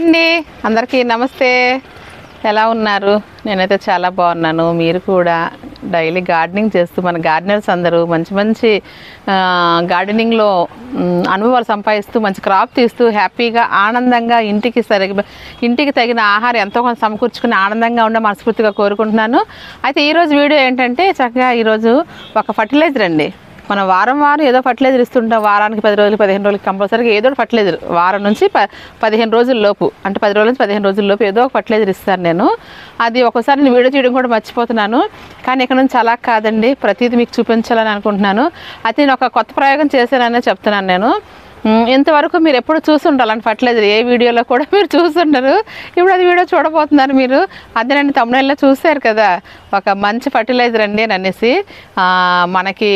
అండి. అందరికీ నమస్తే. ఎలా ఉన్నారు? నేనైతే చాలా బాగున్నాను. మీరు కూడా డైలీ గార్డెనింగ్ చేస్తూ మన గార్డెనర్స్ అందరూ మంచి మంచి గార్డెనింగ్లో అనుభవాలు సంపాదిస్తూ మంచి క్రాప్ తీస్తూ హ్యాపీగా ఆనందంగా ఇంటికి సరిగ్గా ఇంటికి తగిన ఆహారం ఎంతో కొంత సమకూర్చుకుని ఆనందంగా ఉండే మనస్ఫూర్తిగా కోరుకుంటున్నాను. అయితే ఈరోజు వీడియో ఏంటంటే చక్కగా ఈరోజు ఒక ఫర్టిలైజర్ అండి. మనం వారం వారం ఏదో ఫర్టిలైజర్ ఇస్తుంటాం. వారానికి పది రోజులు పదిహేను రోజులకి కంపల్సరీగా ఏదో ఒకటి ఫర్టిలైజర్ వారం నుంచి ప పదిహేను రోజుల లోపు. అంటే పది రోజుల నుంచి పదిహేను రోజుల లోపు ఏదో ఒక ఫర్టిలైజర్ ఇస్తాను నేను. అది ఒకసారి నేను వీడియో చేయడం కూడా మర్చిపోతున్నాను. కానీ ఇక్కడ నుంచి అలా కాదండి. ప్రతిదీ మీకు చూపించాలని అనుకుంటున్నాను. అయితే నేను ఒక కొత్త ప్రయోగం చేశాననే చెప్తున్నాను నేను. ఇంతవరకు మీరు ఎప్పుడు చూసుండాలని అలాంటి ఫర్టిలైజర్ ఏ వీడియోలో కూడా మీరు చూస్తుండరు ఇప్పుడు అది వీడియో చూడబోతున్నారు మీరు. అదేనండి తమిళలో చూశారు కదా. ఒక మంచి ఫర్టిలైజర్ అండి అని అనేసి మనకి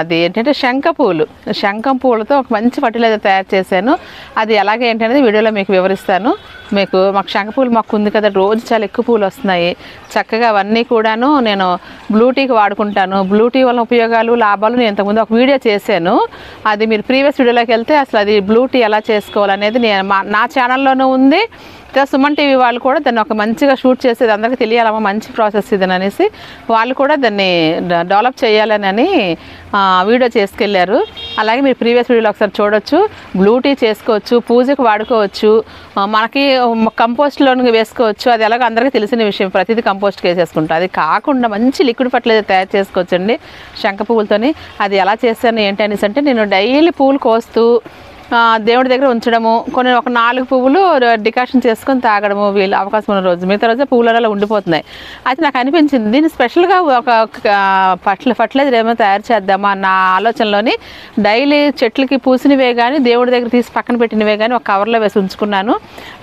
అది ఏంటంటే శంఖ పూలు శంఖం పూలతో ఒక మంచి ఫర్టిలైజర్ తయారు చేశాను. అది ఎలాగేంటనేది వీడియోలో మీకు వివరిస్తాను. మీకు మాకు శంఖ పూలు మాకు ఉంది కదా రోజు చాలా ఎక్కువ పూలు వస్తున్నాయి. చక్కగా అవన్నీ కూడాను నేను బ్లూ టీకి వాడుకుంటాను. బ్లూ టీ వల్ల ఉపయోగాలు లాభాలు నేను ఇంతకుముందు ఒక వీడియో చేశాను. అది మీరు ప్రీవియస్ వీడియోలోకి వెళ్తే అసలు అది బ్లూ టీ ఎలా చేసుకోవాలనేది నేను మా నా ఛానల్లోనూ ఉంది. ఇంకా సుమన్ టీవీ వాళ్ళు కూడా దాన్ని ఒక మంచిగా షూట్ చేసేది అందరికీ తెలియాలమ్మా మంచి ప్రాసెస్ ఇది అనేసి వాళ్ళు కూడా దాన్ని డ- డెవలప్ చేయాలని వీడియో చేసుకెళ్ళారు అలాగే మీరు ప్రీవియస్ వీడియోలో ఒకసారి చూడొచ్చు. బ్లూ టీ చేసుకోవచ్చు పూజకు వాడుకోవచ్చు మనకి కంపోస్ట్లో వేసుకోవచ్చు. అది ఎలాగో అందరికీ తెలిసిన విషయం. ప్రతిదీ కంపోస్ట్కి వేసేసుకుంటాం అది కాకుండా మంచి లిక్విడ్ ఫర్టిలైజర్ తయారు చేసుకోవచ్చండి శంఖ పువ్వులతోని. అది ఎలా చేశాను ఏంటి అనేసి అంటే నేను డైలీ పూలు కోస్తూ దేవుడి దగ్గర ఉంచడము కొన్ని ఒక నాలుగు పువ్వులు డికాషన్ చేసుకొని తాగడము వీళ్ళు అవకాశం ఉన్న రోజు. మిగతా రోజు పువ్వులలో ఉండిపోతున్నాయి. అయితే నాకు అనిపించింది దీన్ని స్పెషల్గా ఒక ఫర్టిల ఫర్టిలైజర్ ఏమైనా తయారు చేద్దామా నా ఆలోచనలోని డైలీ చెట్లకి పూసినవే కానీ దేవుడి దగ్గర తీసి పక్కన పెట్టినవే కానీ ఒక కవర్లో వేసి ఉంచుకున్నాను.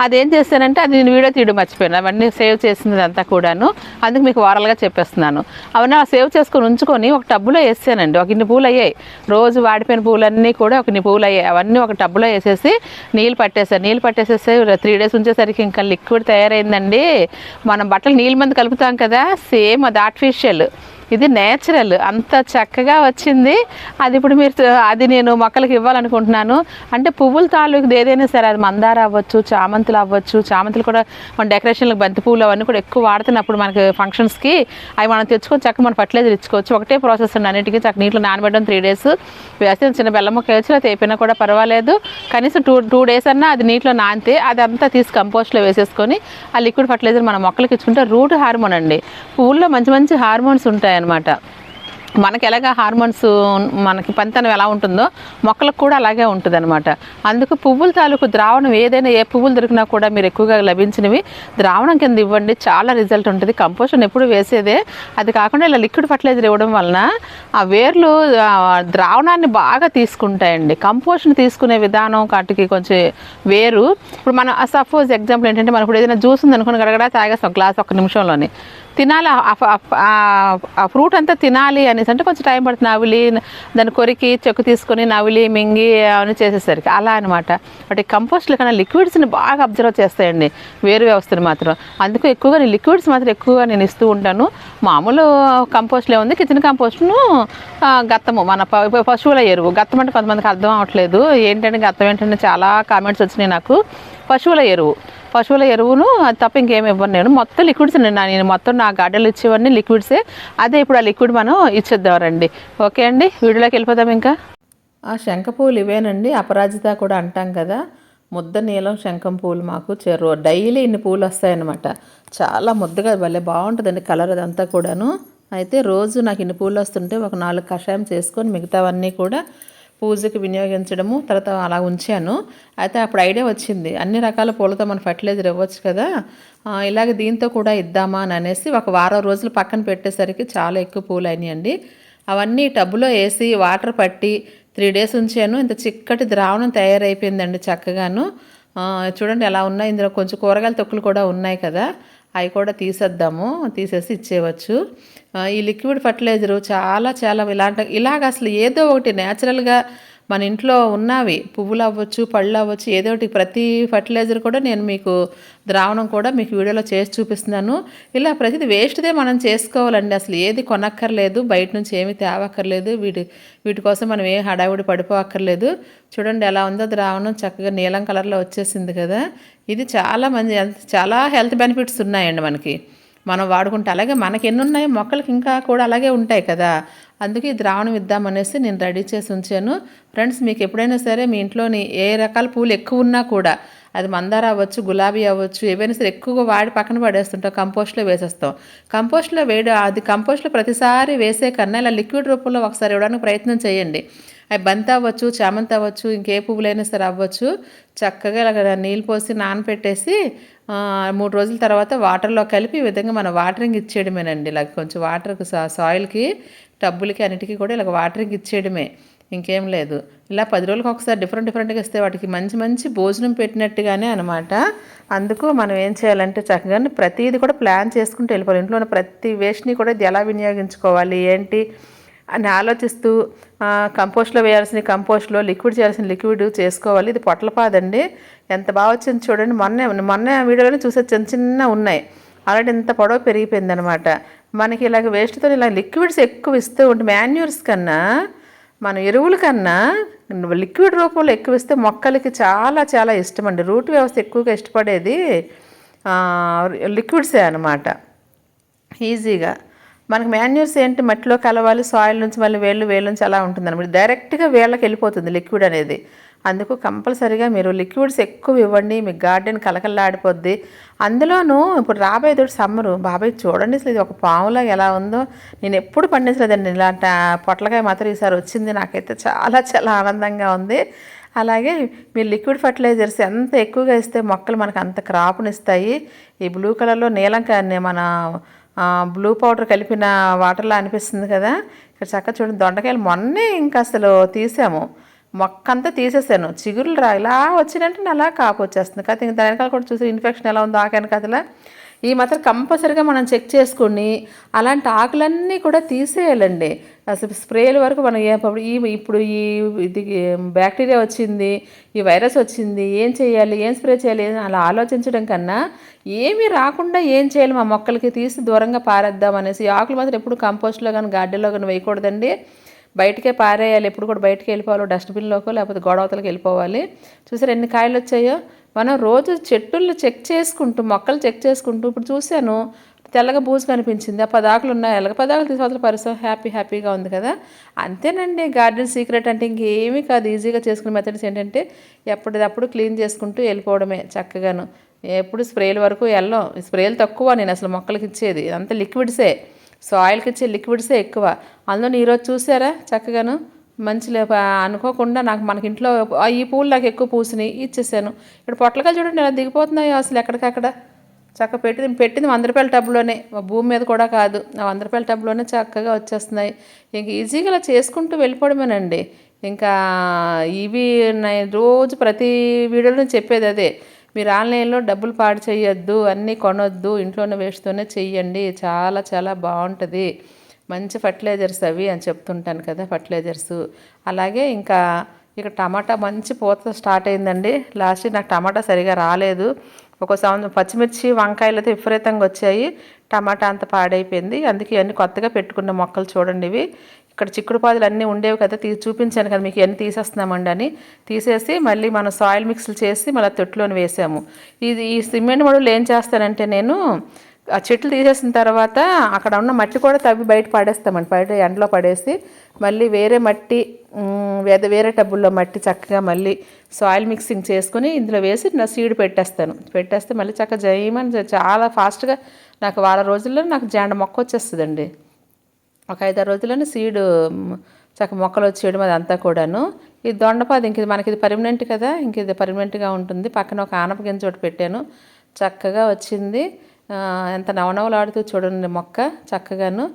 అదేం చేశానంటే అది నేను వీడియో తీయడం మర్చిపోయాను. అవన్నీ సేవ్ చేసింది అంతా కూడాను అందుకు మీకు వారాలుగా చెప్పేస్తున్నాను. అవన్నీ సేవ్ చేసుకొని ఉంచుకొని ఒక టబ్బులో వేసానండి. ఒక ఇన్ని పూలు అయ్యాయి రోజు వాడిపోయిన పూలన్నీ కూడా ఒక ఇన్ని పూలు అయ్యాయి అవన్నీ ఒక టబ్లో వేసేసి నీళ్ళు పట్టేసాను నీళ్ళు పట్టేసేసి త్రీ డేస్ ఉంచేసరికి ఇంకా లిక్విడ్ తయారైందండి. మనం బట్టలు నీళ్ళ మంది కలుపుతాం కదా సేమ్ అది ఆర్టిఫిషియల్ ఇది నేచురల్. అంత చక్కగా వచ్చింది. అది ఇప్పుడు మీరు అది నేను మొక్కలకి ఇవ్వాలనుకుంటున్నాను. అంటే పువ్వుల తాలూకు ఏదైనా సరే అది మందార అవ్వచ్చు చామంతులు అవ్వచ్చు. చామంతులు కూడా మన డెకరేషన్లకు బంతి పువ్వులు అవన్నీ కూడా ఎక్కువ వాడుతున్నప్పుడు మనకి ఫంక్షన్స్కి అవి మనం తెచ్చుకొని చక్కగా మన ఫర్టిలైజర్ ఇచ్చుకోవచ్చు. ఒకటే ప్రాసెస్ ఉంది అన్నిటికీ చక్క నీటిలో నానబెట్టడం త్రీ డేస్. వేస్తే చిన్న బెల్లం ముక్క వేసి అది అయిపోయినా కూడా పర్వాలేదు. కనీసం టూ టూ డేస్ అన్నా అది నీటిలో నానితే అదంతా తీసి కంపోస్ట్లో వేసేసుకొని ఆ లిక్విడ్ ఫర్టిలైజర్ మన మొక్కలకి ఇచ్చుకుంటే రూట్ హార్మోన్ అండి. పువ్వుల్లో మంచి మంచి హార్మోన్స్ ఉంటాయి అనమాట మనకి ఎలాగ హార్మోన్స్ మనకి పనితనం ఎలా ఉంటుందో మొక్కలకు కూడా అలాగే ఉంటుంది అనమాట అందుకు పువ్వుల తాలూకు ద్రావణం ఏదైనా ఏ పువ్వులు దొరికినా కూడా మీరు ఎక్కువగా లభించినవి ద్రావణం కింద ఇవ్వండి. చాలా రిజల్ట్ ఉంటుంది. కంపోషన్ ఎప్పుడు వేసేదే. అది కాకుండా ఇలా లిక్విడ్ ఫర్టిలైజర్ ఇవ్వడం వలన ఆ వేర్లు ద్రావణాన్ని బాగా తీసుకుంటాయండి. కంపోషన్ తీసుకునే విధానం కాటికి కొంచెం వేరు. ఇప్పుడు మనం సపోజ్ ఎగ్జాంపుల్ ఏంటంటే మనకు ఇప్పుడు ఏదైనా జ్యూస్ ఉంది అనుకుని గడగడా తాగేస్తాం గ్లాస్ ఒక నిమిషంలోనే. తినాలి ఆ- ఆ- ఫ్రూట్ అంతా తినాలి అనేసి. అంటే కొంచెం టైం పడుతుంది. నవిలి దాన్ని కొరికి చెక్కు తీసుకొని నవిలి మింగి అవన్నీ చేసేసరికి అలా అనమాట వాటి కంపోస్ట్లు కన్నా లిక్విడ్స్ని బాగా అబ్జర్వ్ చేస్తాయండి. వేరు వ్యవస్థను మాత్రం. అందుకు ఎక్కువగా నేను లిక్విడ్స్ మాత్రం ఎక్కువగా నేను ఇస్తూ ఉంటాను. మామూలు కంపోస్ట్లో ఉంది. కిచెన్ కంపోస్ట్ను గత్తము. మన ప- పశువుల ఎరువు. గత్తం అంటే కొంతమందికి అర్థం అవ్వట్లేదు ఏంటంటే గత్తం ఏంటంటే చాలా కామెంట్స్ వచ్చినాయి నాకు. పశువుల ఎరువు. పశువుల ఎరువును అది తప్ప ఇంకేమి ఇవ్వను నేను. మొత్తం లిక్విడ్స్ నేను మొత్తం నా గార్డెన్లో ఇచ్చేవన్నీ లిక్విడ్సే అదే ఇప్పుడు ఆ లిక్విడ్ మనం ఇచ్చేద్దాం రండి ఓకే అండి వీడియోలోకి వెళ్ళిపోదాం ఇంకా. ఆ శంఖ పూలు ఇవేనండి అపరాజిత కూడా అంటాం కదా. ముద్ద నీలం శంఖం పూలు మాకు చెరు డైలీ ఇన్ని పూలు వస్తాయన్నమాట. చాలా ముద్దగా భలే బాగుంటుందండి కలర్ అదంతా కూడాను. అయితే రోజు నాకు ఇన్ని పూలు వస్తుంటే ఒక నాలుగు కషాయం చేసుకొని మిగతావన్నీ కూడా పూజకి వినియోగించడము తర్వాత అలా ఉంచాను. అయితే అప్పుడు ఐడియా వచ్చింది అన్ని రకాల పూలతో మనం ఫర్టిలైజర్ ఇవ్వచ్చు కదా ఇలాగ దీంతో కూడా ఇద్దామా అని అనేసి ఒక వారం రోజులు పక్కన పెట్టేసరికి చాలా ఎక్కువ పూలు అయినాయండి. అవన్నీ టబ్బులో వేసి వాటర్ పట్టి త్రీ డేస్ ఉంచాను. ఇంత చిక్కటి ద్రావణం తయారైపోయిందండి చక్కగాను. చూడండి ఎలా ఉన్నాయి. ఇందులో కొంచెం కూరగాయల తొక్కులు కూడా ఉన్నాయి కదా. అవి కూడా తీసేద్దాము తీసేసి ఇచ్చేయవచ్చు. ఈ లిక్విడ్ ఫర్టిలైజరు చాలా చాలా ఇలాంటి ఇలాగ అసలు ఏదో ఒకటి న్యాచురల్గా మన ఇంట్లో ఉన్నవి పువ్వులు అవ్వచ్చు పళ్ళు అవ్వచ్చు ఏదో ఒకటి ప్రతి ఫర్టిలైజర్ కూడా నేను మీకు ద్రావణం కూడా మీకు వీడియోలో చేసి చూపిస్తున్నాను. ఇలా ప్రతిది వేస్ట్దే మనం చేసుకోవాలండి. అసలు ఏది కొనక్కర్లేదు బయట నుంచి ఏమీ తేవక్కర్లేదు వీటి వీటి కోసం మనం ఏ హడావిడి పడిపోవక్కర్లేదు చూడండి ఎలా ఉందో ద్రావణం చక్కగా నీలం కలర్లో వచ్చేసింది కదా. ఇది చాలా మంచి చాలా హెల్త్ బెనిఫిట్స్ ఉన్నాయండి మనకి. మనం వాడుకుంటే అలాగే మనకి ఎన్ని ఉన్నాయి మొక్కలకి ఇంకా కూడా అలాగే ఉంటాయి కదా. అందుకే ఈ ద్రావణం ఇద్దామనేసి నేను రెడీ చేసి ఉంచాను. ఫ్రెండ్స్ మీకు ఎప్పుడైనా సరే మీ ఇంట్లోని ఏ రకాల పూలు ఎక్కువ ఉన్నా కూడా అది మందార అవ్వచ్చు గులాబీ అవ్వచ్చు ఏవైనా సరే ఎక్కువగా వాడి పక్కన పడేస్తుంటాం కంపోస్ట్లో వేసేస్తాం. కంపోస్ట్లో వేయడం అది కంపోస్ట్లో ప్రతిసారి వేసే కన్నా ఇలా లిక్విడ్ రూపంలో ఒకసారి ఇవ్వడానికి ప్రయత్నం చేయండి. అవి బంతి అవ్వచ్చు చామంతి అవ్వచ్చు ఇంకే పువ్వులైనా సరే అవ్వచ్చు. చక్కగా ఇలా నీళ్ళు పోసి నానపెట్టేసి మూడు రోజుల తర్వాత వాటర్లో కలిపి ఈ విధంగా మనం వాటరింగ్ ఇచ్చేయడమేనండి. ఇలా కొంచెం వాటర్కి సాయిల్కి టబ్బులకి అన్నిటికీ కూడా ఇలా వాటరింగ్ ఇచ్చేయడమే. ఇంకేం లేదు. ఇలా పది రోజులకు ఒకసారి డిఫరెంట్ డిఫరెంట్గా ఇస్తే వాటికి మంచి మంచి భోజనం పెట్టినట్టుగానే అనమాట అందుకు మనం ఏం చేయాలంటే చక్కగా ప్రతిదీ కూడా ప్లాన్ చేసుకుంటూ వెళ్ళిపోవాలి. ఇంట్లో ఉన్న ప్రతి వేస్ట్ని కూడా ఇది ఎలా వినియోగించుకోవాలి ఏంటి అని ఆలోచిస్తూ కంపోస్ట్లో వేయాల్సిన కంపోస్ట్లో లిక్విడ్ చేయాల్సిన లిక్విడ్ చేసుకోవాలి. ఇది పొట్లపాదండి. ఎంత బాగా వచ్చింది చూడండి. మొన్నే మొన్న వీడియోలోనే చూసే చిన్న చిన్న ఉన్నాయి. ఆల్రెడీ ఇంత పొడవు పెరిగిపోయింది అనమాట మనకి ఇలాగ వేస్ట్తో ఇలా లిక్విడ్స్ ఎక్కువ ఇస్తూ ఉంటే మాన్యూర్స్ కన్నా మన ఎరువుల కన్నా లిక్విడ్ రూపంలో ఎక్కువ ఇస్తే మొక్కలకి చాలా చాలా ఇష్టం అండి రూట్ వ్యవస్థ ఎక్కువగా ఇష్టపడేది లిక్విడ్సే అనమాట ఈజీగా. మనకు మాన్యూర్స్ ఏంటి? మట్టిలో కలవాలి సాయిల్ నుంచి మళ్ళీ వేళ్ళు వేళ్ళ నుంచి అలా ఉంటుంది అనమాట డైరెక్ట్గా వేళ్ళకి వెళ్ళిపోతుంది లిక్విడ్ అనేది. అందుకు కంపల్సరీగా మీరు లిక్విడ్స్ ఎక్కువ ఇవ్వండి. మీ గార్డెన్ కలకల్లాడిపోద్ది అందులోనూ ఇప్పుడు రాబోయే తోటి సమ్మరు బాబాయ్ చూడండి అసలు ఇది ఒక పాములా ఎలా ఉందో. నేను ఎప్పుడు పండించలేదండి. ఇలాంటి పొట్లకాయ మాత్రం ఈసారి వచ్చింది. నాకైతే చాలా చాలా ఆనందంగా ఉంది. అలాగే మీరు లిక్విడ్ ఫర్టిలైజర్స్ ఎంత ఎక్కువగా ఇస్తే మొక్కలు మనకు అంత క్రాప్నిస్తాయి ఈ బ్లూ కలర్లో నీలం మన బ్లూ పౌడర్ కలిపిన వాటర్లా అనిపిస్తుంది కదా. ఇక్కడ చక్కగా చూడండి దొండకాయలు మొన్నే ఇంకా అసలు తీసాము. మొక్క అంతా తీసేసాను. చిగురులు రా ఇలా వచ్చినట్టు అలా కాపు వచ్చేస్తుంది. కాకపోతే ఇంకా దాని వెనకాల కూడా చూసి ఇన్ఫెక్షన్ ఎలా ఉందో ఆకాను కదలా ఈ మాత్రం కంపల్సరీగా మనం చెక్ చేసుకుని అలాంటి ఆకులన్నీ కూడా తీసేయాలండి. అసలు స్ప్రేల వరకు మనం ఏ ఇప్పుడు ఈ ఇప్పుడు ఈ ఇది బ్యాక్టీరియా వచ్చింది ఈ వైరస్ వచ్చింది ఏం చేయాలి ఏం స్ప్రే చేయాలి అని అలా ఆలోచించడం కన్నా ఏమీ రాకుండా ఏం చేయాలి మా మొక్కలకి తీసి దూరంగా పారేద్దాం అనేసి ఆకులు మాత్రం ఎప్పుడు కంపోస్ట్లో కానీ గార్డెన్లో కానీ వేయకూడదండి. బయటకే పారేయాలి. ఎప్పుడు కూడా బయటకు వెళ్ళిపోవాలి. డస్ట్బిన్లోకో లేకపోతే గొడవతలకు వెళ్ళిపోవాలి. చూసారు ఎన్ని కాయలు వచ్చాయో? మనం రోజు చెట్టుల్ని చెక్ చేసుకుంటూ మొక్కలు చెక్ చేసుకుంటూ ఇప్పుడు చూశాను తెల్లగా బూజు కనిపించింది. ఆ పదాకులు ఉన్నాయి. ఎలాగ పదాకులు తీసుకోవాలి పరిసరం? హ్యాపీ హ్యాపీగా ఉంది కదా. అంతేనండి. గార్డెన్ సీక్రెట్ అంటే ఇంకేమీ కాదు. ఈజీగా చేసుకునే మెథడ్స్ ఏంటంటే ఎప్పటిదప్పుడు క్లీన్ చేసుకుంటూ వెళ్ళిపోవడమే చక్కగాను. ఎప్పుడు స్ప్రేల వరకు వెళ్ళం. స్ప్రేలు తక్కువ. నేను అసలు మొక్కలకి ఇచ్చేది. అంత లిక్విడ్సే. సో ఆయిల్కి ఇచ్చే లిక్విడ్సే ఎక్కువ. అందులో ఈరోజు చూసారా? చక్కగాను మంచి అనుకోకుండా నాకు మనకి ఇంట్లో ఆ, ఈ పూలు నాకు ఎక్కువ పూసినాయి ఇచ్చేసాను. ఇక్కడ పొట్లకాయలు చూడండి ఎలా దిగిపోతున్నాయో అసలు ఎక్కడికక్కడ. చక్క పెట్టింది పెట్టింది వంద రూపాయల టబ్లోనే. భూమి మీద కూడా కాదు. ఆ వంద రూపాయల టబ్లోనే చక్కగా వచ్చేస్తున్నాయి. ఇంక ఈజీగా ఇలా చేసుకుంటూ వెళ్ళిపోవడమేనండి. ఇంకా ఇవి ఉన్నాయి రోజు ప్రతి వీడియోలో చెప్పేది అదే. మీరు ఆన్లైన్లో డబ్బులు పాడు చేయొద్దు అన్నీ కొనొద్దు ఇంట్లోనే వేస్ట్తోనే చెయ్యండి. చాలా చాలా బాగుంటుంది. మంచి ఫర్టిలైజర్స్ అవి అని చెప్తుంటాను కదా ఫర్టిలైజర్స్. అలాగే ఇంకా ఇక టమాటా మంచి పూత స్టార్ట్ అయిందండి. లాస్ట్ నాకు టమాటా సరిగా రాలేదు. ఒక సంవత్సరం పచ్చిమిర్చి వంకాయలతో విపరీతంగా వచ్చాయి. టమాటా అంత పాడైపోయింది. అందుకే ఇవన్నీ కొత్తగా పెట్టుకున్న మొక్కలు చూడండి ఇవి. ఇక్కడ చిక్కుడు పాదులు అన్నీ ఉండేవి కదా తీ చూపించాను కదా మీకు ఇవన్నీ తీసేస్తున్నామండి అని. తీసేసి మళ్ళీ మనం సాయిల్ మిక్స్లు చేసి మళ్ళీ తొట్టులోని వేసాము. ఇది ఈ సిమెంట్ మడులు ఏం చేస్తానంటే నేను ఆ చెట్లు తీసేసిన తర్వాత అక్కడ ఉన్న మట్టి కూడా తవ్వి బయట పడేస్తామండి. బయట ఎండలో పడేసి మళ్ళీ వేరే మట్టి వేద వేరే టబ్బుల్లో మట్టి చక్కగా మళ్ళీ సాయిల్ మిక్సింగ్ చేసుకుని ఇందులో వేసి నా సీడ్ పెట్టేస్తాను. పెట్టేస్తే మళ్ళీ చక్కగా జయమని చాలా ఫాస్ట్గా నాకు వారం రోజుల్లో నాకు జాండ మొక్క వచ్చేస్తుందండి. ఒక ఐదారు రోజుల్లోనే సీడ్ చక్క మొక్కలు వచ్చేయడం అదంతా కూడాను. ఈ దొండపాది ఇంక ఇది మనకి ఇది పర్మనెంట్ కదా ఇంక ఇది పర్మనెంట్గా ఉంటుంది. పక్కన ఒక ఆనప గింజ ఒకటి పెట్టాను. చక్కగా వచ్చింది. ఎంత నవనవలాడుతూ చూడండి మొక్క చక్కగాను.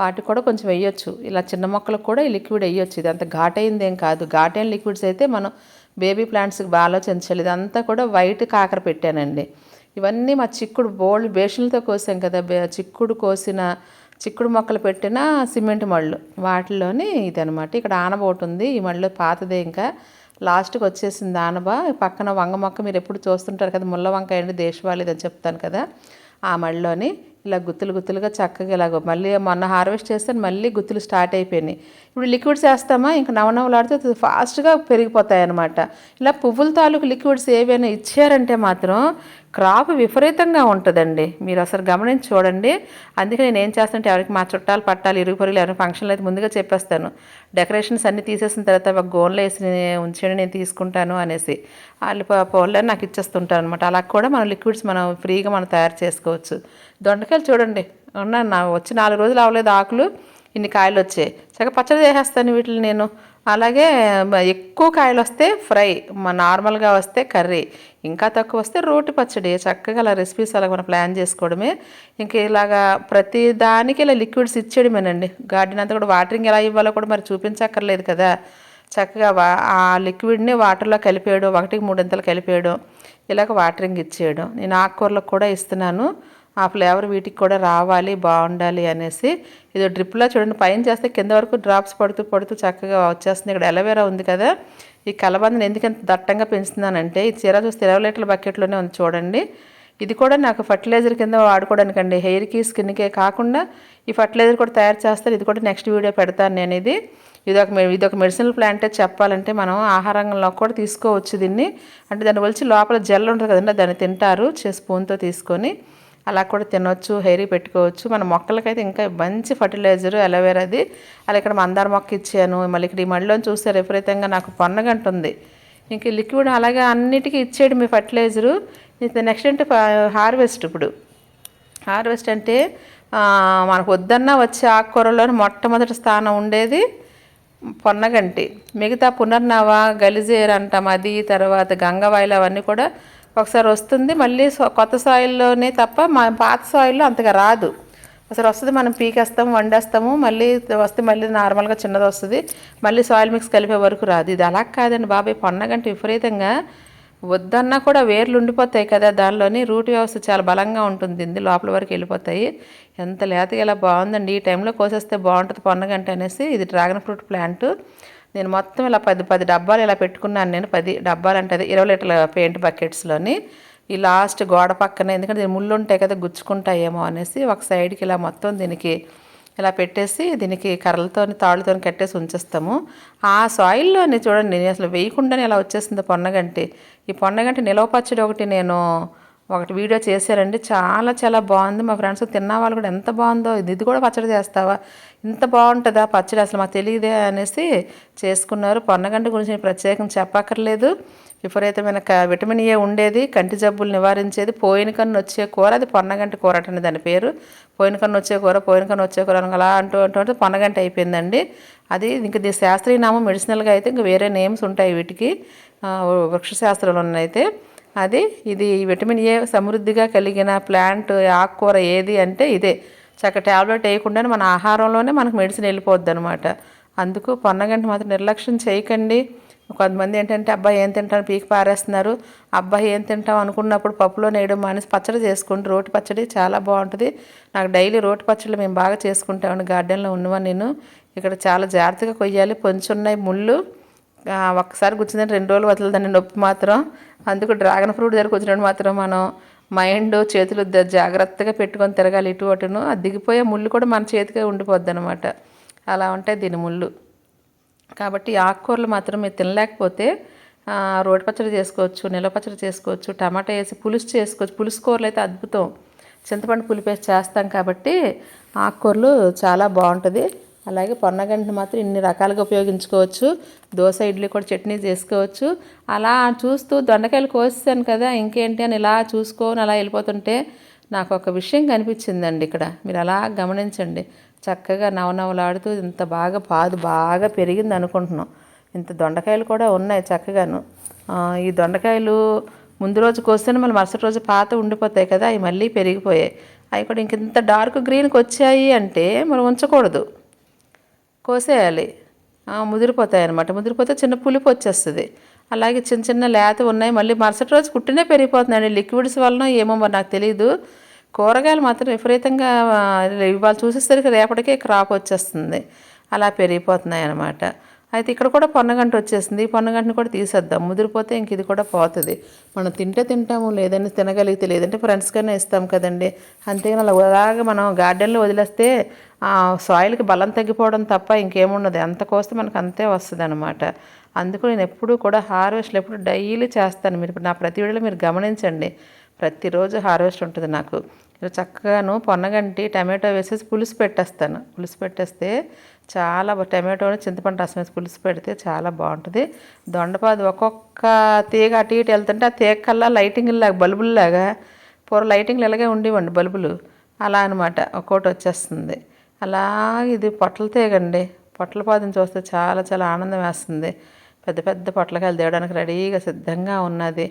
వాటికి కూడా కొంచెం వేయొచ్చు. ఇలా చిన్న మొక్కలకు కూడా ఈ లిక్విడ్ వేయొచ్చు. ఇది అంత ఘాటైంది ఏం కాదు. ఘాటైన లిక్విడ్స్ అయితే మనం బేబీ ప్లాంట్స్కి బాగా ఆలోచించాలి. ఇదంతా కూడా వైట్ కాకర పెట్టానండి. ఇవన్నీ మా చిక్కుడు బోల్డ్ బేషన్లతో కోసాం కదా. చిక్కుడు కోసిన చిక్కుడు మొక్కలు పెట్టిన సిమెంట్ మళ్ళు. వాటిలోని ఇది అనమాట ఇక్కడ ఆనబ ఉంది. ఈ మళ్ళీ పాతదే ఇంకా. లాస్ట్కి వచ్చేసింది ఆనబ. పక్కన వంగ మొక్క మీరు ఎప్పుడు చూస్తుంటారు కదా. ముళ్ళ వంకాయ అండి దేశవాళీ అని చెప్తాను కదా. ఆ మడిలోని ఇలా గుత్తులు గుత్తులుగా చక్కగా ఇలాగ మళ్ళీ మొన్న హార్వెస్ట్ చేస్తే మళ్ళీ గుత్తులు స్టార్ట్ అయిపోయినాయి. ఇప్పుడు లిక్విడ్స్ వేస్తామా? ఇంకా నవనవలాడితే ఫాస్ట్గా పెరిగిపోతాయి అనమాట ఇలా పువ్వుల తాలూకు లిక్విడ్స్ ఏవైనా ఇచ్చారంటే మాత్రం క్రాప్ విపరీతంగా ఉంటుందండి. మీరు అసలు గమనించి చూడండి. అందుకే నేను ఏం చేస్తానంటే ఎవరికి మా చుట్టాలు పట్టాలు ఇరుగు పొరుగులు ఎవరైనా ఫంక్షన్లు అయితే ముందుగా చెప్పేస్తాను. డెకరేషన్స్ అన్నీ తీసేసిన తర్వాత ఒక గోన్లో వేసి ఉంచండి నేను తీసుకుంటాను అనేసి. వాళ్ళు పౌళ్ళని నాకు ఇచ్చేస్తుంటారు అనమాట అలా కూడా మనం లిక్విడ్స్ మనం ఫ్రీగా మనం తయారు చేసుకోవచ్చు. దొండకాయలు చూడండి. ఉన్నాను నా వచ్చి నాలుగు రోజులు అవ్వలేదు ఆకులు. ఇన్ని కాయలు వచ్చాయి. చక్కగా పచ్చడి చేసేస్తాను వీటిని నేను. అలాగే ఎక్కువ కాయలు వస్తే ఫ్రై. మా నార్మల్గా వస్తే కర్రీ. ఇంకా తక్కువ వస్తే రోటి పచ్చడి. చక్కగా అలా రెసిపీస్ అలా మనం ప్లాన్ చేసుకోవడమే. ఇంకా ఇలాగా ప్రతి దానికి ఇలా లిక్విడ్స్ ఇచ్చేయడమేనండి. గార్డెన్ అంతా కూడా వాటరింగ్ ఎలా ఇవ్వాలో కూడా మరి చూపించక్కర్లేదు కదా. చక్కగా వా ఆ లిక్విడ్ని వాటర్లో కలిపేయడం ఒకటికి మూడింతలు కలిపేయడం ఇలాగ వాటరింగ్ ఇచ్చేయడం. నేను ఆకుకూరలకు కూడా ఇస్తున్నాను. ఆ ఫ్లేవర్ వీటికి కూడా రావాలి బాగుండాలి అనేసి ఇది డ్రిప్లో చూడండి పైన చేస్తే కింద వరకు డ్రాప్స్ పడుతూ పడుతూ చక్కగా వచ్చేస్తుంది. ఇక్కడ ఎలవేరా ఉంది కదా ఈ కలబందని ఎందుకంత దట్టంగా పెంచుతున్నానంటే ఈ చీర చూస్తే ఇరవై లీటర్ల బకెట్లోనే ఉంది చూడండి. ఇది కూడా నాకు ఫర్టిలైజర్ కింద వాడుకోవడానికి అండి హెయిర్కి స్కిన్కే కాకుండా ఈ ఫర్టిలైజర్ కూడా తయారు చేస్తారు. ఇది కూడా నెక్స్ట్ వీడియో పెడతాను నేను ఇది. ఇది ఒక ఇది ఒక మెడిసినల్ ప్లాంటే చెప్పాలంటే మనం ఆహారంలో కూడా తీసుకోవచ్చు దీన్ని. అంటే దాన్ని వలిచి లోపల జెల్ ఉంటుంది కదండి దాన్ని తింటారు చే స్పూన్తో తీసుకొని. అలా కూడా తినవచ్చు హెయిర్ పెట్టుకోవచ్చు. మన మొక్కలకైతే ఇంకా మంచి ఫర్టిలైజర్ అలోవేరాది అలా ఇక్కడ మందార మొక్క ఇచ్చాను. మళ్ళీ ఇక్కడ ఈ మడిలో చూస్తే విపరీతంగా నాకు పొన్నగంట ఉంది ఇంక లిక్విడ్ అలాగే అన్నిటికీ ఇచ్చేడు మీ ఫర్టిలైజరు. నెక్స్ట్ అంటే హార్వెస్ట్ ఇప్పుడు. హార్వెస్ట్ అంటే మనకు వద్దన్నా వచ్చే ఆకుకూరలో మొట్టమొదటి స్థానం ఉండేది పొన్నగంటి. మిగతా పునర్నవ గలిజేర్ అంటాం అది తర్వాత గంగవాయిలు అవన్నీ కూడా ఒకసారి వస్తుంది మళ్ళీ సో- కొత్త సాయిల్లోనే తప్ప మా పాత సాయిల్లో అంతగా రాదు. అసలు వస్తుంది మనం పీకేస్తాము వండేస్తాము మళ్ళీ వస్తే మళ్ళీ నార్మల్గా చిన్నది వస్తుంది. మళ్ళీ సాయిల్ మిక్స్ కలిపే వరకు రాదు. ఇది అలా కాదండి బాబాయ్ పొన్నగంటే విపరీతంగా వద్దన్నా కూడా వేర్లు ఉండిపోతాయి కదా దానిలోని. రూట్ వ్యవస్థ చాలా బలంగా ఉంటుంది. ఇది లోపల వరకు వెళ్ళిపోతాయి. ఎంత లేతగా ఇలా బాగుందండి. ఈ టైంలో కోసేస్తే బాగుంటుంది పొన్నగంట అనేసి ఇది డ్రాగన్ ఫ్రూట్ ప్లాంట్. నేను మొత్తం ఇలా పది పది డబ్బాలు ఇలా పెట్టుకున్నాను నేను. పది డబ్బాలు అంటే అదే ఇరవై లీటర్ల పెయింట్ బకెట్స్లోని. ఈ లాస్ట్ గోడ పక్కన ఎందుకంటే దీని ముళ్ళు ఉంటాయి కదా గుచ్చుకుంటాయేమో అనేసి ఒక సైడ్కి ఇలా మొత్తం దీనికి ఇలా పెట్టేసి దీనికి కర్రలతో తాళ్ళతో కట్టేసి ఉంచేస్తాము. ఆ సాయిల్లోని చూడండి నేను అసలు వేయకుండానే ఇలా వచ్చేసింది పొన్నగంటి ఈ పొన్నగంటి నిలవ పచ్చడి ఒకటి నేను ఒకటి వీడియో చేశారండి చాలా చాలా బాగుంది. మా ఫ్రెండ్స్ తిన్న వాళ్ళు కూడా ఎంత బాగుందో ఇది ఇది కూడా పచ్చడి చేస్తావా? ఇంత బాగుంటుందా? పచ్చడి అసలు మాకు తెలియదే అనేసి చేసుకున్నారు. పొన్నగంట గురించి ప్రత్యేకం చెప్పక్కర్లేదు. విపరీతమైన క విటమిన్ ఏ ఉండేది కంటి జబ్బులు నివారించేది పోయిన కన్ను వచ్చే కూర అది పొన్నగంటి కూర అంటే దాని పేరు. పోయిన కన్ను వచ్చే కూర పోయిన కన్ను వచ్చే కూర అని అలా అంటూ అంటూ అంటే పొన్నగంటి అయిపోయిందండి. అది ఇంక దీని శాస్త్రీయ నామం మెడిసినల్గా అయితే ఇంక వేరే నేమ్స్ ఉంటాయి వీటికి. ఆ, వృక్షశాస్త్రంలో అయితే అది ఇది విటమిన్ ఏ సమృద్ధిగా కలిగిన ప్లాంట్ ఆకుకూర ఏది అంటే ఇదే. చక్క ట్యాబ్లెట్ వేయకుండానే మన ఆహారంలోనే మనకు మెడిసిన్ వెళ్ళిపోద్ది అనమాట అందుకు పొన్నగంటి మాత్రం నిర్లక్ష్యం చేయకండి. కొంతమంది ఏంటంటే అబ్బాయి ఏం తింటాను పీకి పారేస్తున్నారు. అబ్బాయి ఏం తింటాం అనుకున్నప్పుడు పప్పులో నేయడం మానేసి పచ్చడి చేసుకోండి రోటి పచ్చడి చాలా బాగుంటుంది. నాకు డైలీ రోటి పచ్చళ్ళు మేము బాగా చేసుకుంటామండి. గార్డెన్లో ఉన్నవా నేను. ఇక్కడ చాలా జాగ్రత్తగా కొయ్యాలి. పొంచున్నాయి ముళ్ళు. ఒక్కసారి కూర్చుందంటే రెండు రోజులు వదలదండి నొప్పి మాత్రం. అందుకు డ్రాగన్ ఫ్రూట్ దగ్గర వచ్చినప్పుడు మాత్రం మనం మైండ్ చేతులు జాగ్రత్తగా పెట్టుకొని తిరగాలి ఇటు అటును. అది దిగిపోయే ముళ్ళు కూడా మన చేతికే ఉండిపోద్ది అనమాట అలా ఉంటాయి దీని ముళ్ళు. కాబట్టి ఆకుకూరలు మాత్రం మీరు తినలేకపోతే రోటి పచ్చడి చేసుకోవచ్చు నిల్వ పచ్చడి చేసుకోవచ్చు టమాటా వేసి పులుసు చేసుకోవచ్చు. పులుసు కూరలు అయితే అద్భుతం. చింతపండు పులిపేసి చేస్తాం కాబట్టి ఆకుకూరలు చాలా బాగుంటుంది. అలాగే పొన్నగంటిని మాత్రం ఇన్ని రకాలుగా ఉపయోగించుకోవచ్చు. దోశ ఇడ్లీ కూడా చట్నీ చేసుకోవచ్చు. అలా చూస్తూ దొండకాయలు కోసాను కదా ఇంకేంటి అని ఇలా చూసుకొని అలా వెళ్ళిపోతుంటే నాకు ఒక విషయం కనిపించిందండి ఇక్కడ. మీరు అలా గమనించండి. చక్కగా నవనవలాడుతూ ఇంత బాగా పాదు బాగా పెరిగింది అనుకుంటున్నాం. ఇంత దొండకాయలు కూడా ఉన్నాయి చక్కగాను. ఈ దొండకాయలు ముందు రోజు కోస్తేనే మళ్ళీ మరుసటి రోజు పాత ఉండిపోతాయి కదా అవి మళ్ళీ పెరిగిపోయాయి. అవి కూడా ఇంక ఇంత డార్క్ గ్రీన్కి వచ్చాయి అంటే మనం ఉంచకూడదు. కోసేయాలి. ఆ, ముదిరిపోతాయి అనమాట ముదిరిపోతే చిన్న పులుపు వచ్చేస్తుంది. అలాగే చిన్న చిన్న లేత ఉన్నాయి. మళ్ళీ మరుసటి రోజు కుట్టినే పెరిగిపోతుందండి. లిక్విడ్స్ వలన ఏమో మరి నాకు తెలియదు కూరగాయలు మాత్రం విపరీతంగా ఇవాళ చూసేసరికి రేపటికే క్రాప్ వచ్చేస్తుంది. అలా పెరిగిపోతున్నాయి అనమాట అయితే ఇక్కడ కూడా పొన్నగంట వచ్చేసింది. ఈ పొన్నగంటని కూడా తీసేద్దాం. ముదిరిపోతే ఇంక ఇది కూడా పోతుంది. మనం తింటే తింటాము లేదని తినగలిగితే లేదంటే ఫ్రెండ్స్కైనా ఇస్తాం కదండి. అంతేగాని అలా అలాగా మనం గార్డెన్లో వదిలేస్తే సాయిల్కి బలం తగ్గిపోవడం తప్ప ఇంకేముండదు. ఎంత కోస్తే మనకు అంతే వస్తుంది అనమాట అందుకు నేను ఎప్పుడూ కూడా హార్వెస్ట్లు ఎప్పుడు డైలీ చేస్తాను. మీరు ఇప్పుడు నా ప్రతి వీడియోలో మీరు గమనించండి. ప్రతిరోజు హార్వెస్ట్ ఉంటుంది నాకు. చక్కగాను పొన్నగంటి టమాటో వేసేసి పులుసు పెట్టేస్తాను. పులుసు పెట్టేస్తే చాలా టమాటోని చింతపండు రసం వేసి పులుసు పెడితే చాలా బాగుంటుంది. దొండపాది ఒక్కొక్క తీగ అటు ఇటు వెళ్తుంటే ఆ తీగ కల్లా లైటింగ్లాగా బల్బుల్లాగా పూర్వ లైటింగ్లు ఇలాగే ఉండేవండి బల్బులు. అలా అనమాట ఒక్కోటి వచ్చేస్తుంది. అలాగే ఇది పొట్ల తీగండి. పొట్ల పాదం చూస్తే చాలా చాలా ఆనందం వేస్తుంది. పెద్ద పెద్ద పొట్లకాయలు తేవడానికి రెడీగా సిద్ధంగా ఉన్నది.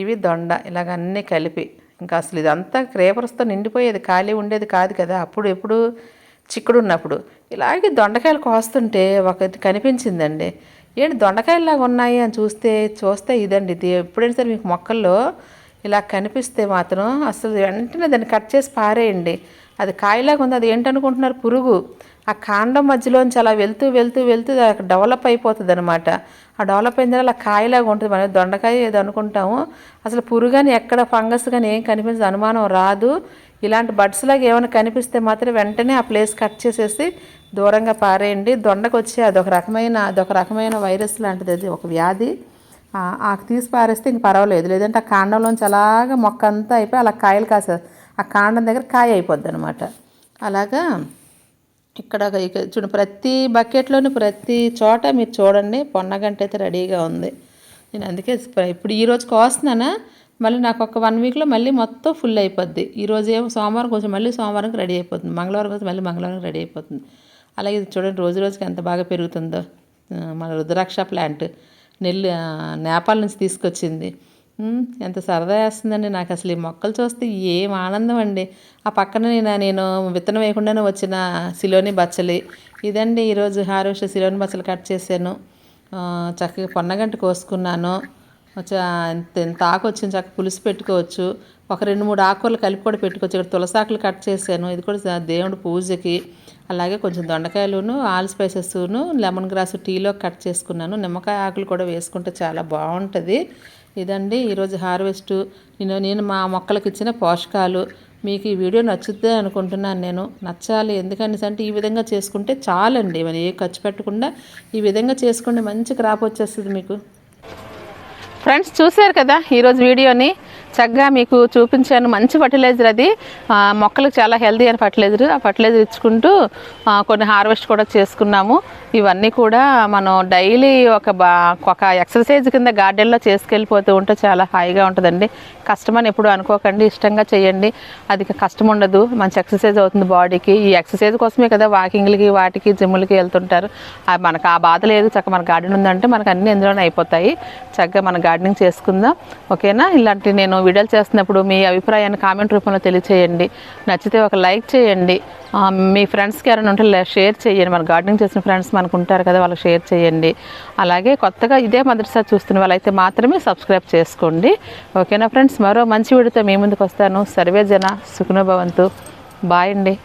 ఇవి దొండ ఇలాగ అన్నీ కలిపి. ఇంకా అసలు ఇదంతా క్రేపర్స్తో నిండిపోయేది ఖాళీ ఉండేది కాదు కదా. అప్పుడు ఎప్పుడు చిక్కుడు ఉన్నప్పుడు ఇలాగే దొండకాయలు కోస్తుంటే ఒకటి కనిపించిందండి. ఏంటి దొండకాయలాగా ఉన్నాయి అని చూస్తే చూస్తే ఇదండి. ఇది ఎప్పుడైనా సరే మీకు మొక్కల్లో ఇలా కనిపిస్తే మాత్రం అసలు వెంటనే దాన్ని కట్ చేసి పారేయండి. అది కాయలాగా ఉంది. అది ఏంటనుకుంటున్నారు? పురుగు. ఆ కాండం మధ్యలోంచి అలా వెళ్తూ వెళ్తూ వెళ్తూ అది డెవలప్ అయిపోతుంది అనమాట ఆ డెవలప్ అయిన తర్వాత అలా కాయలాగా ఉంటుంది. మనం దొండకాయ ఏదో అనుకుంటాము. అసలు పురుగు కానీ ఎక్కడ ఫంగస్ కానీ ఏం కనిపించదు. అనుమానం రాదు. ఇలాంటి బడ్స్ లాగా ఏమైనా కనిపిస్తే మాత్రం వెంటనే ఆ ప్లేస్ కట్ చేసేసి దూరంగా పారేయండి. దొండకు వచ్చే అదొక రకమైన అదొక రకమైన వైరస్ లాంటిది అది ఒక వ్యాధి. ఆకు తీసి పారేస్తే ఇంక పర్వాలేదు. లేదంటే ఆ కాండంలోంచి అలాగా మొక్క అంతా అయిపోయి అలా కాయలు కాసే ఆ కాండం దగ్గర కాయ అయిపోద్ది అనమాట అలాగా ఇక్కడ ఇక చూడు ప్రతి బకెట్లోని ప్రతి చోట మీరు చూడండి పొన్నగంట అయితే రెడీగా ఉంది. నేను అందుకే ఇప్పుడు ఈ రోజు కోస్తున్నానా మళ్ళీ నాకు ఒక వన్ వీక్లో మళ్ళీ మొత్తం ఫుల్ అయిపోద్ది. ఈరోజు ఏమో సోమవారం కొంచెం మళ్ళీ సోమవారంకి రెడీ అయిపోతుంది మంగళవారం కొంచెం మళ్ళీ మంగళవారం రెడీ అయిపోతుంది. అలాగే ఇది చూడండి రోజు రోజుకి ఎంత బాగా పెరుగుతుందో. మన రుద్రాక్ష ప్లాంట్ నెల్లి నేపాల్ నుంచి తీసుకొచ్చింది. ఎంత సరదా వేస్తుందండి. నాకు అసలు ఈ మొక్కలు చూస్తే ఏం ఆనందం అండి. ఆ పక్కన నేను నేను విత్తనం వేయకుండానే వచ్చిన సిలోని బచ్చలి. ఇదండి ఈరోజు హార్వెస్ట్ సిలోని బచ్చలు కట్ చేశాను. చక్కగా పొన్నగంట కోసుకున్నాను. చ- ఇంత ఆకు వచ్చింది చక్కగా పులుసు పెట్టుకోవచ్చు. ఒక రెండు మూడు ఆకుకూరలు కలిపి కూడా పెట్టుకోవచ్చు. ఇక్కడ తులసాకులు కట్ చేశాను. ఇది కూడా దేవుడి పూజకి. అలాగే కొంచెం దొండకాయలును ఆల్ స్పైసెస్ను లెమన్ గ్రాస్ టీలో కట్ చేసుకున్నాను. నిమ్మకాయ ఆకులు కూడా వేసుకుంటే చాలా బాగుంటుంది. ఇదండి ఈరోజు హార్వెస్ట్. నేను నేను మా మొక్కలకు ఇచ్చిన పోషకాలు. మీకు ఈ వీడియో నచ్చుద్ది అనుకుంటున్నాను నేను. నచ్చాలి ఎందుకని అంటే ఈ విధంగా చేసుకుంటే చాలండి. మనం ఏ ఖర్చు పెట్టకుండా ఈ విధంగా చేసుకుంటే మంచి క్రాప్ వచ్చేస్తుంది మీకు. ఫ్రెండ్స్ చూశారు కదా ఈరోజు వీడియోని? చక్కగా మీకు చూపించాను. మంచి ఫర్టిలైజర్ అది. మొక్కలకు చాలా హెల్దీ అయిన ఫర్టిలైజర్. ఆ ఫర్టిలైజర్ ఇచ్చుకుంటూ కొన్ని హార్వెస్ట్ కూడా చేసుకున్నాము. ఇవన్నీ కూడా మనం డైలీ ఒక బా ఒక ఎక్సర్సైజ్ కింద గార్డెన్లో చేసుకెళ్ళిపోతూ ఉంటే చాలా హాయిగా ఉంటుందండి. కష్టమని ఎప్పుడు అనుకోకండి ఇష్టంగా చేయండి. అది కష్టం ఉండదు మంచి ఎక్సర్సైజ్ అవుతుంది బాడీకి. ఈ ఎక్సర్సైజ్ కోసమే కదా వాకింగ్లకి వాటికి జిమ్లకి వెళ్తుంటారు. మనకు ఆ బాధ లేదు చక్కగా మన గార్డెన్ ఉందంటే మనకు అన్ని ఇందులోనే అయిపోతాయి. చక్కగా మన గార్డెనింగ్ చేసుకుందాం. ఓకేనా? ఇలాంటి నేను వీడియోలు చేస్తున్నప్పుడు మీ అభిప్రాయాన్ని కామెంట్ రూపంలో తెలియచేయండి. నచ్చితే ఒక లైక్ చేయండి. మీ ఫ్రెండ్స్కి ఎవరైనా ఉంటే షేర్ చేయండి. మన గార్డెనింగ్ చేసిన ఫ్రెండ్స్ మనకు ఉంటారు కదా వాళ్ళకి షేర్ చేయండి. అలాగే కొత్తగా ఇదే మొదటిసారి చూస్తున్న వాళ్ళైతే మాత్రమే సబ్స్క్రైబ్ చేసుకోండి. ఓకేనా ఫ్రెండ్స్? మరో మంచి వీడితో మీ ముందుకు వస్తాను. సర్వే జన సుఖనుభవంతు బాయ్ అండి.